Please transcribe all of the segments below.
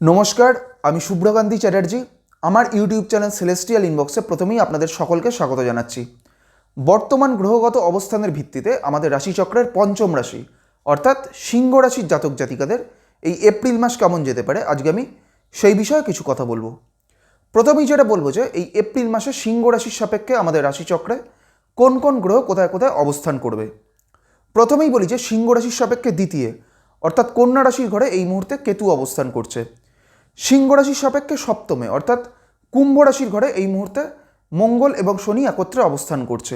নমস্কার, আমি শুভ্রকান্তি চ্যাটার্জি। আমার ইউটিউব চ্যানেল সেলেস্টিয়াল ইনবক্সে প্রথমেই আপনাদের সকলকে স্বাগত জানাচ্ছি। বর্তমান গ্রহগত অবস্থানের ভিত্তিতে আমাদের রাশিচক্রের পঞ্চম রাশি, অর্থাৎ সিংহ রাশির জাতক জাতিকাদের এই এপ্রিল মাস কেমন যেতে পারে আজকে আমি সেই বিষয়ে কিছু কথা বলব। প্রথমেই যেটা বলব যে, এই এপ্রিল মাসে সিংহ রাশির সাপেক্ষে আমাদের রাশিচক্রে কোন কোন গ্রহ কোথায় কোথায় অবস্থান করবে। প্রথমেই বলি যে, সিংহ রাশির সাপেক্ষে দ্বিতীয়, অর্থাৎ কন্যা রাশির ঘরে এই মুহূর্তে কেতু অবস্থান করছে। সিংহ রাশির সাপেক্ষে সপ্তমে, অর্থাৎ কুম্ভ রাশির ঘরে এই মুহূর্তে মঙ্গল এবং শনি একত্রে অবস্থান করছে।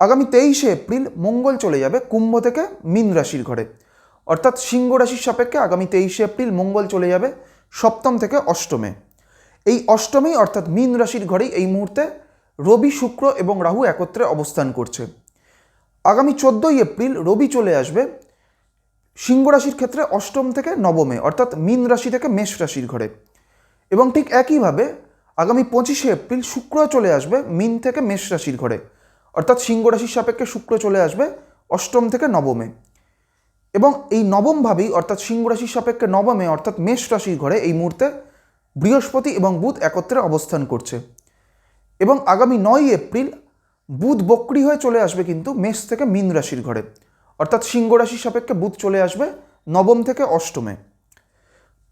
আগামী তেইশে এপ্রিল মঙ্গল চলে যাবে কুম্ভ থেকে মীন রাশির ঘরে। অর্থাৎ সিংহ রাশির সাপেক্ষে আগামী তেইশে এপ্রিল মঙ্গল চলে যাবে সপ্তম থেকে অষ্টমে। এই অষ্টমেই, অর্থাৎ মীন রাশির ঘরেই এই মুহূর্তে রবি, শুক্র এবং রাহু একত্রে অবস্থান করছে। আগামী চোদ্দোই এপ্রিল রবি চলে আসবে সিংহ রাশির ক্ষেত্রে অষ্টম থেকে নবমে, অর্থাৎ মীন রাশি থেকে মেষ রাশির ঘরে। এবং ঠিক একইভাবে আগামী পঁচিশে এপ্রিল শুক্র চলে আসবে মীন থেকে মেষ রাশির ঘরে, অর্থাৎ সিংহ রাশির সাপেক্ষে শুক্র চলে আসবে অষ্টম থেকে নবমে। এবং এই নবমভাবেই অর্থাৎ সিংহ রাশির সাপেক্ষে নবমে, অর্থাৎ মেষ রাশির ঘরে এই মুহূর্তে বৃহস্পতি এবং বুধ একত্রে অবস্থান করছে। এবং আগামী নয় এপ্রিল বুধ বক্রি হয়ে চলে আসবে কিন্তু মেষ থেকে মীন রাশির ঘরে। অর্থাৎ সিংহ রাশির সাপেক্ষে বুধ চলে আসবে নবম থেকে অষ্টমে।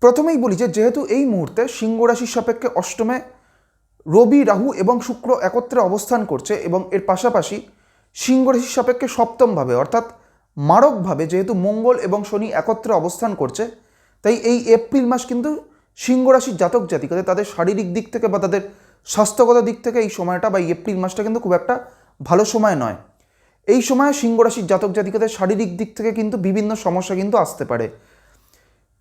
প্রথমেই বলি যে, যেহেতু এই মুহূর্তে সিংহ রাশির সাপেক্ষে অষ্টমে রবি, রাহু এবং শুক্র একত্রে অবস্থান করছে এবং এর পাশাপাশি সিংহ রাশির সাপেক্ষে সপ্তমভাবে অর্থাৎ মারকভাবে যেহেতু মঙ্গল এবং শনি একত্রে অবস্থান করছে, তাই এই এপ্রিল মাস কিন্তু সিংহ রাশির জাতক জাতিকাদের তাদের শারীরিক দিক থেকে বা তাদের স্বাস্থ্যগত দিক থেকে এই সময়টা বা এই এপ্রিল মাসটা কিন্তু খুব একটা ভালো সময় নয়। এই সময়ে সিংহ রাশির জাতক জাতিকাদের শারীরিক দিক থেকে কিন্তু বিভিন্ন সমস্যা কিন্তু আসতে পারে।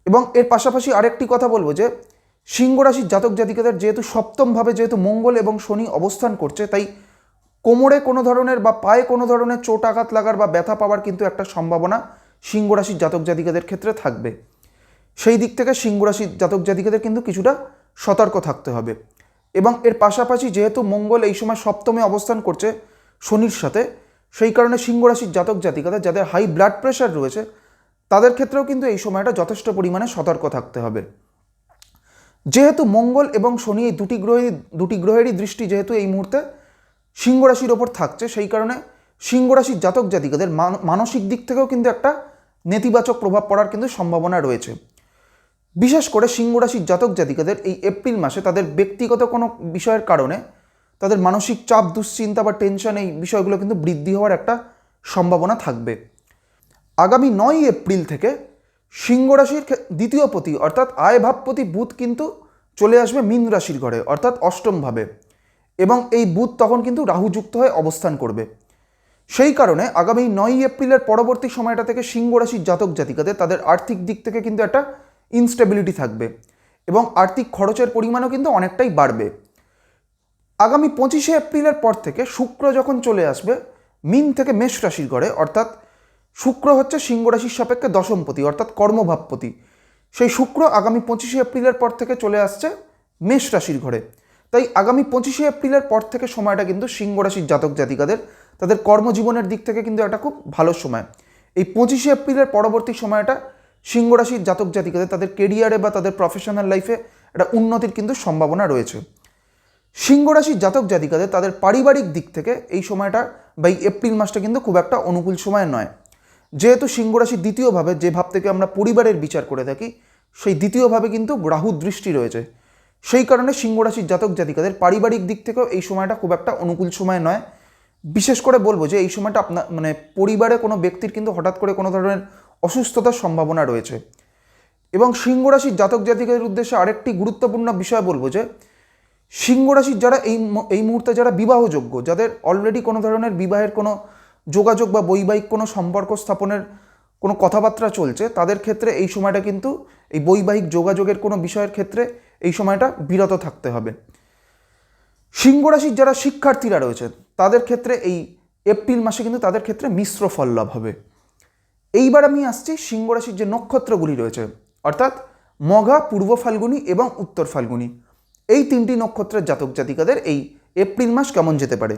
এবং এর পাশাপাশি আরেকটি কথা বলব যে সিংহ রাশির জাতক জাতিকাদের যেহেতু সপ্তমভাবে যেহেতু মঙ্গল এবং শনি অবস্থান করছে, তাই কোমরে কোনো ধরনের বা পায়ে কোনো ধরনের চোট আঘাত লাগার বা ব্যথা পাওয়ার কিন্তু একটা সম্ভাবনা সিংহ রাশির জাতক জাতিকাদের ক্ষেত্রে থাকবে। সেই দিক থেকে সিংহ রাশির জাতক জাতিকাদের কিন্তু কিছুটা সতর্ক থাকতে হবে। এবং এর পাশাপাশি যেহেতু মঙ্গল এই সময় সপ্তমে অবস্থান করছে, শনির সাথে সেই কারণে সিংহ রাশির জাতক জাতিকাদের যাদের হাই ব্লাড প্রেশার রয়েছে, তাদের ক্ষেত্রেও কিন্তু এই সময়টা যথেষ্ট পরিমাণে সতর্ক থাকতে হবে। যেহেতু মঙ্গল এবং শনি এই দুটি গ্রহে দুটি গ্রহেরই দৃষ্টি যেহেতু এই মুহূর্তে সিংহ রাশির ওপর থাকছে, সেই কারণে সিংহ রাশির জাতক জাতিকাদের মান- মানসিক দিক থেকেও কিন্তু একটা নেতিবাচক প্রভাব পড়ার কিন্তু সম্ভাবনা রয়েছে। বিশেষ করে সিংহ রাশির জাতক জাতিকাদের এই এপ্রিল মাসে তাদের ব্যক্তিগত কোনো বিষয়ের কারণে তাদের মানসিক চাপ, দুশ্চিন্তা বা টেনশন এই বিষয়গুলো কিন্তু বৃদ্ধি হওয়ার একটা সম্ভাবনা থাকবে। আগামী নয় এপ্রিল থেকে সিংহ রাশির দ্বিতীয় পতি অর্থাৎ আয় ভাবপতি বুধ কিন্তু চলে আসবে মীন রাশির ঘরে, অর্থাৎ অষ্টমভাবে এবং এই বুধ তখন কিন্তু রাহুযুক্ত হয়ে অবস্থান করবে। সেই কারণে আগামী নয় এপ্রিলের পরবর্তী সময়টা থেকে সিংহ রাশির জাতক জাতিকাদের তাদের আর্থিক দিক থেকে কিন্তু একটা ইনস্টেবিলিটি থাকবে। এবং আর্থিক খরচের পরিমাণও কিন্তু অনেকটাই বাড়বে। আগামী পঁচিশে এপ্রিলের পর থেকে শুক্র যখন চলে আসবে, মিন থেকে মেষ রাশির ঘরে, অর্থাৎ শুক্র হচ্ছে সিংহ রাশির সাপেক্ষে দশমপতি, অর্থাৎ কর্মভাবপতি। সেই শুক্র আগামী পঁচিশে এপ্রিলের পর থেকে চলে আসছে মেষ রাশির ঘরে। তাই আগামী পঁচিশে এপ্রিলের পর থেকে সময়টা কিন্তু সিংহ রাশির জাতক জাতিকাদের, তাদের কর্মজীবনের দিক থেকে কিন্তু একটা খুব ভালো সময়। এই পঁচিশে এপ্রিলের পরবর্তী সময়টা সিংহ রাশির জাতক জাতিকাদের, তাদের কেরিয়ারে বা তাদের প্রফেশনাল লাইফে একটা উন্নতির কিন্তু সম্ভাবনা রয়েছে। সিংহ রাশির জাতক জাতিকাদের তাদের পারিবারিক দিক থেকে এই সময়টা বা এই এপ্রিল মাসটা কিন্তু খুব একটা অনুকূল সময় নয়। যেহেতু সিংহ রাশির দ্বিতীয়ভাবে যে ভাব থেকে আমরা পরিবারের বিচার করে থাকি, সেই দ্বিতীয়ভাবে কিন্তু রাহু দৃষ্টি রয়েছে। সেই কারণে সিংহ রাশির জাতক জাতিকাদের পারিবারিক দিক থেকেও এই সময়টা খুব একটা অনুকূল সময় নয়। বিশেষ করে বলব যে এই সময়টা আপনার মানে পরিবারে কোনো ব্যক্তির কিন্তু হঠাৎ করে কোনো ধরনের অসুস্থতার সম্ভাবনা রয়েছে। এবং সিংহ রাশির জাতক জাতিকাদের উদ্দেশ্যে আরেকটি গুরুত্বপূর্ণ বিষয় বলব যে সিংহ রাশির যারা এই এই মুহূর্তে যারা বিবাহযোগ্য, যাদের অলরেডি কোনো ধরনের বিবাহের কোনো যোগাযোগ বা বৈবাহিক কোনো সম্পর্ক স্থাপনের কোনো কথাবার্তা চলছে, তাদের ক্ষেত্রে এই সময়টা কিন্তু, এই বৈবাহিক যোগাযোগের কোনো বিষয়ের ক্ষেত্রে এই সময়টা বিরত থাকতে হবে। সিংহ রাশির যারা শিক্ষার্থীরা রয়েছে, তাদের ক্ষেত্রে এই এপ্রিল মাসে কিন্তু তাদের ক্ষেত্রে মিশ্র ফল লাভ হবে। এইবার আমি আসছি সিংহ রাশির যে নক্ষত্রগুলি রয়েছে, অর্থাৎ মঘা, পূর্ব ফাল্গুনি এবং উত্তর ফাল্গুনি। এই তিনটি নক্ষত্রের জাতক জাতিকাদের এই এপ্রিল মাস কেমন যেতে পারে?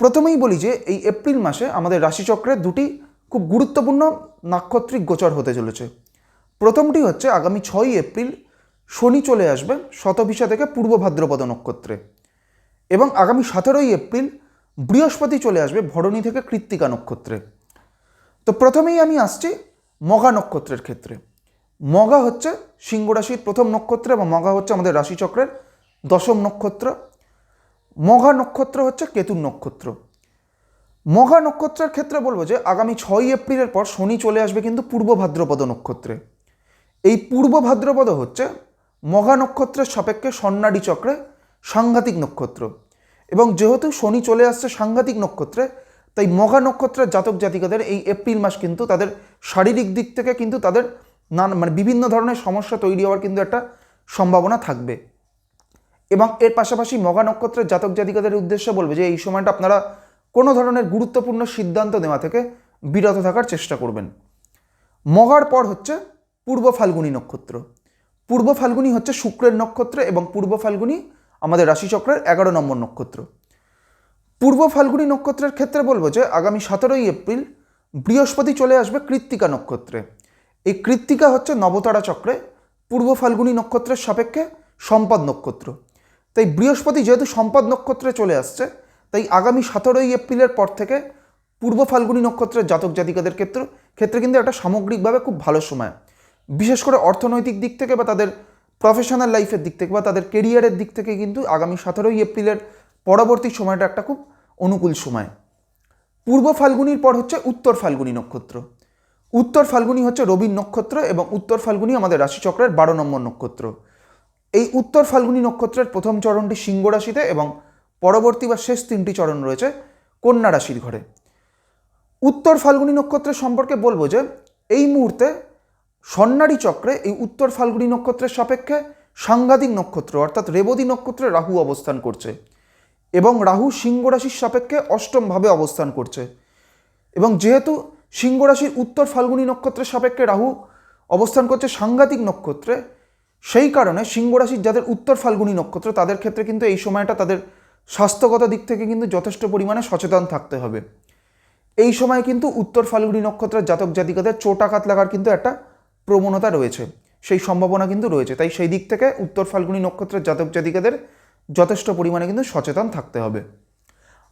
প্রথমেই বলি যে এই এপ্রিল মাসে আমাদের রাশিচক্রে দুটি খুব গুরুত্বপূর্ণ নাক্ষত্রিক গোচর হতে চলেছে। প্রথমটি হচ্ছে আগামী ছয়ই এপ্রিল শনি চলে আসবে শতভিসা থেকে পূর্ব ভাদ্রপদ নক্ষত্রে এবং আগামী সতেরোই এপ্রিল বৃহস্পতি চলে আসবে ভরণী থেকে কৃত্তিকা নক্ষত্রে। তো প্রথমেই আমি আসছি মগা নক্ষত্রের ক্ষেত্রে। মগা হচ্ছে সিংহ রাশির প্রথম নক্ষত্র এবং মগা হচ্ছে আমাদের রাশিচক্রের দশম নক্ষত্র। মঘা নক্ষত্র হচ্ছে কেতুর নক্ষত্র। মঘা নক্ষত্রের ক্ষেত্রে বলব যে আগামী ছয়ই এপ্রিলের পর শনি চলে আসবে কিন্তু পূর্ব ভাদ্রপদ নক্ষত্রে। এই পূর্ব ভাদ্রপদ হচ্ছে মঘা নক্ষত্রের সাপেক্ষে স্বর্ণালী চক্রে সাংঘাতিক নক্ষত্র। এবং যেহেতু শনি চলে আসছে সাংঘাতিক নক্ষত্রে, তাই মঘা নক্ষত্রের জাতক জাতিকাদের এই এপ্রিল মাস কিন্তু তাদের শারীরিক দিক থেকে কিন্তু তাদের নানা মানে বিভিন্ন ধরনের সমস্যা তৈরি হওয়ার কিন্তু একটা সম্ভাবনা থাকবে। এবং এর পাশাপাশি মগা নক্ষত্রের জাতক জাতিকাদের উদ্দেশ্যে বলবে যে, এই সময়টা আপনারা কোনো ধরনের গুরুত্বপূর্ণ সিদ্ধান্ত নেওয়া থেকে বিরত থাকার চেষ্টা করবেন। মগার পর হচ্ছে পূর্ব ফাল্গুনী নক্ষত্র। পূর্ব ফাল্গুনী হচ্ছে শুক্রের নক্ষত্র এবং পূর্ব ফাল্গুনী আমাদের রাশিচক্রের এগারো নম্বর নক্ষত্র। পূর্ব ফাল্গুনী নক্ষত্রের ক্ষেত্রে বলব যে, আগামী সতেরোই এপ্রিল বৃহস্পতি চলে আসবে কৃত্তিকা নক্ষত্রে। এই কৃত্তিকা হচ্ছে নবতারা চক্রে পূর্ব ফাল্গুনী নক্ষত্রের সাপেক্ষে সম্পদ নক্ষত্র। তাই বৃহস্পতি যেহেতু সম্পদ নক্ষত্রে চলে আসছে, তাই আগামী সতেরোই এপ্রিলের পর থেকে পূর্ব ফাল্গুনী নক্ষত্রের জাতক জাতিকাদের ক্ষেত্রে ক্ষেত্রে কিন্তু একটা সামগ্রিকভাবে খুব ভালো সময়। বিশেষ করে অর্থনৈতিক দিক থেকে বা তাদের প্রফেশনাল লাইফের দিক থেকে বা তাদের কেরিয়ারের দিক থেকে কিন্তু আগামী সতেরোই এপ্রিলের পরবর্তী সময়টা একটা খুব অনুকূল সময়। পূর্ব ফাল্গুনির পর হচ্ছে উত্তর ফাল্গুনী নক্ষত্র। উত্তর ফাল্গুনি হচ্ছে রবির নক্ষত্র এবং উত্তর ফাল্গুনি আমাদের রাশিচক্রের বারো নম্বর নক্ষত্র। এই উত্তর ফাল্গুনি নক্ষত্রের প্রথম চরণটি সিংহ রাশিতে এবং পরবর্তী বা শেষ তিনটি চরণ রয়েছে কন্যা রাশির ঘরে। উত্তর ফাল্গুনি নক্ষত্রের সম্পর্কে বলব যে, এই মুহূর্তে স্বর্ণারী চক্রে এই উত্তর ফাল্গুনি নক্ষত্রের সাপেক্ষে সাংঘাতিক নক্ষত্র, অর্থাৎ রেবতী নক্ষত্রে রাহু অবস্থান করছে এবং রাহু সিংহ রাশির সাপেক্ষে অষ্টমভাবে অবস্থান করছে। এবং যেহেতু সিংহ রাশির উত্তর ফাল্গুনী নক্ষত্রের সাপেক্ষে রাহু অবস্থান করছে সাংঘাতিক নক্ষত্রে। সেই কারণে সিংহ রাশির যাদের উত্তর ফাল্গুনী নক্ষত্র, তাদের ক্ষেত্রে কিন্তু এই সময়টা তাদের স্বাস্থ্যগত দিক থেকে কিন্তু যথেষ্ট পরিমাণে সচেতন থাকতে হবে। এই সময় কিন্তু উত্তর ফাল্গুনী নক্ষত্রের জাতক জাতিকাদের চোট আঘাত লাগার কিন্তু একটা প্রবণতা রয়েছে। সেই সম্ভাবনা কিন্তু রয়েছে। তাই সেই দিক থেকে উত্তর ফাল্গুনী নক্ষত্রের জাতক জাতিকাদের যথেষ্ট পরিমাণে কিন্তু সচেতন থাকতে হবে।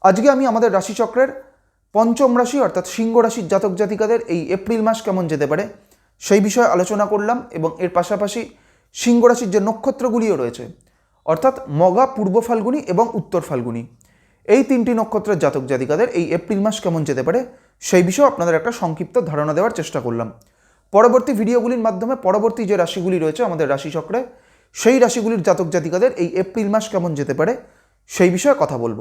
আজকে আমি আমাদের রাশিচক্রের পঞ্চম রাশি অর্থাৎ সিংহ রাশির জাতক জাতিকাদের এই এপ্রিল মাস কেমন যেতে পারে সেই বিষয়ে আলোচনা করলাম এবং এর পাশাপাশি সিংহ রাশির যে নক্ষত্রগুলিও রয়েছে, অর্থাৎ মগা পূর্ব ফাল্গুনী এবং উত্তর ফাল্গুনী, এই তিনটি নক্ষত্রের জাতক জাতিকাদের এই এপ্রিল মাস কেমন যেতে পারে সেই বিষয়ে আপনাদের একটা সংক্ষিপ্ত ধারণা দেওয়ার চেষ্টা করলাম। পরবর্তী ভিডিওগুলির মাধ্যমে পরবর্তী যে রাশিগুলি রয়েছে আমাদের রাশিচক্রে, সেই রাশিগুলির জাতক জাতিকাদের এই এপ্রিল মাস কেমন যেতে পারে সেই বিষয়ে কথা বলব।